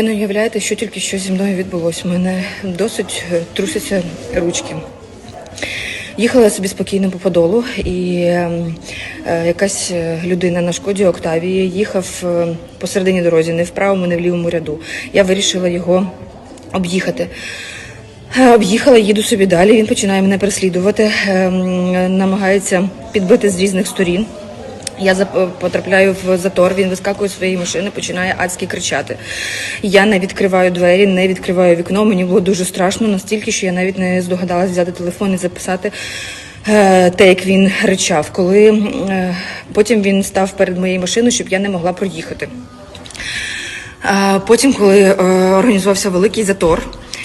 Ви не уявляєте, що тільки що зі мною відбулося. У мене досить е, трусяться ручки. Їхала собі спокійно по подолу, і ем, е, якась е, людина на шкоді Октавії їхав посередині дорозі, не в правому, не в лівому ряду. Я вирішила його об'їхати. Об'їхала, їду собі далі. Він починає мене переслідувати, ем, намагається підбити з різних сторін. Я потрапляю в затор, він вискакує з своєї машини, починає адськи кричати. Я не відкриваю двері, не відкриваю вікно. Мені було дуже страшно, настільки, що я навіть не здогадалась взяти телефон і записати е, те, як він ричав. Коли е, потім він став перед моєю машиною, щоб я не могла проїхати. А Потім, коли е, організувався великий затор,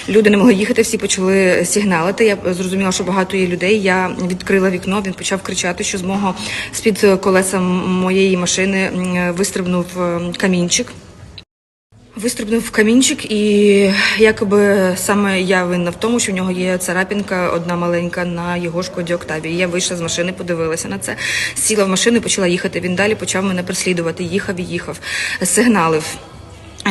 люди не могли їхати, всі почали сигналити. Я зрозуміла, що багато є людей. Я відкрила вікно, він почав кричати, що з мого з-під колеса моєї машини вистрибнув е, камінчик. Вистрибнув камінчик, і якоби саме я винна в тому, що в нього є царапінка одна маленька на його шкоді Октавії. Я вийшла з машини, подивилася на це, сіла в машину, почала їхати. Він далі почав мене переслідувати. Їхав і їхав, сигналив.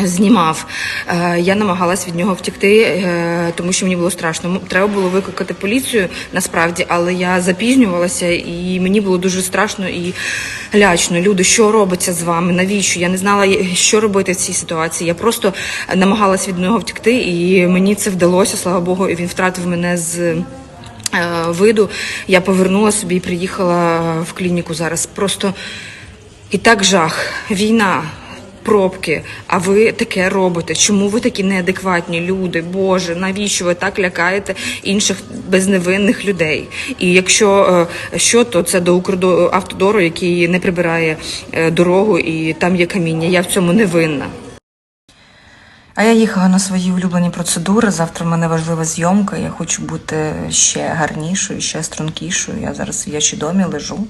Знімав, Е, я намагалась від нього втекти, е, тому що мені було страшно. Треба було викликати поліцію насправді, але я запізнювалася, і мені було дуже страшно і лячно. Люди, що робиться з вами? Навіщо? Я не знала, що робити в цій ситуації. Я просто намагалась від нього втекти, і мені це вдалося. Слава Богу, і він втратив мене з. е, Виду я повернула собі і приїхала в клініку зараз. Просто і так жах, війна, пробки. А ви таке робите? Чому ви такі неадекватні люди? Боже, навіщо ви так лякаєте інших безневинних людей? І якщо е, що, то це до автодору, який не прибирає е, дорогу, і там є каміння. Я в цьому не винна. А я їхала на свої улюблені процедури. Завтра в мене важлива зйомка. Я хочу бути ще гарнішою, ще стрункішою. Я зараз в ячідомі лежу,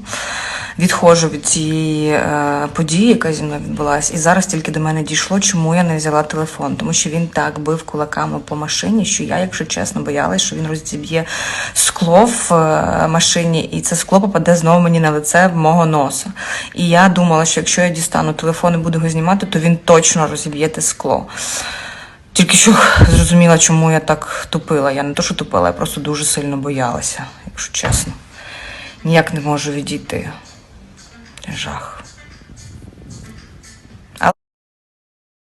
відходжу від цієї е, події, яка зі мною відбулася. І зараз тільки до мене дійшло, чому я не взяла телефон. Тому що він так бив кулаками по машині, що я, якщо чесно, боялась, що він розіб'є скло в е, машині, і це скло попаде знову мені на лице в мого носа. І я думала, що якщо я дістану телефон і буду його знімати, то він точно розіб'є те скло. Тільки що зрозуміла, чому я так тупила. Я не то, що тупила, я просто дуже сильно боялася, якщо чесно. Ніяк не можу відійти. Жах.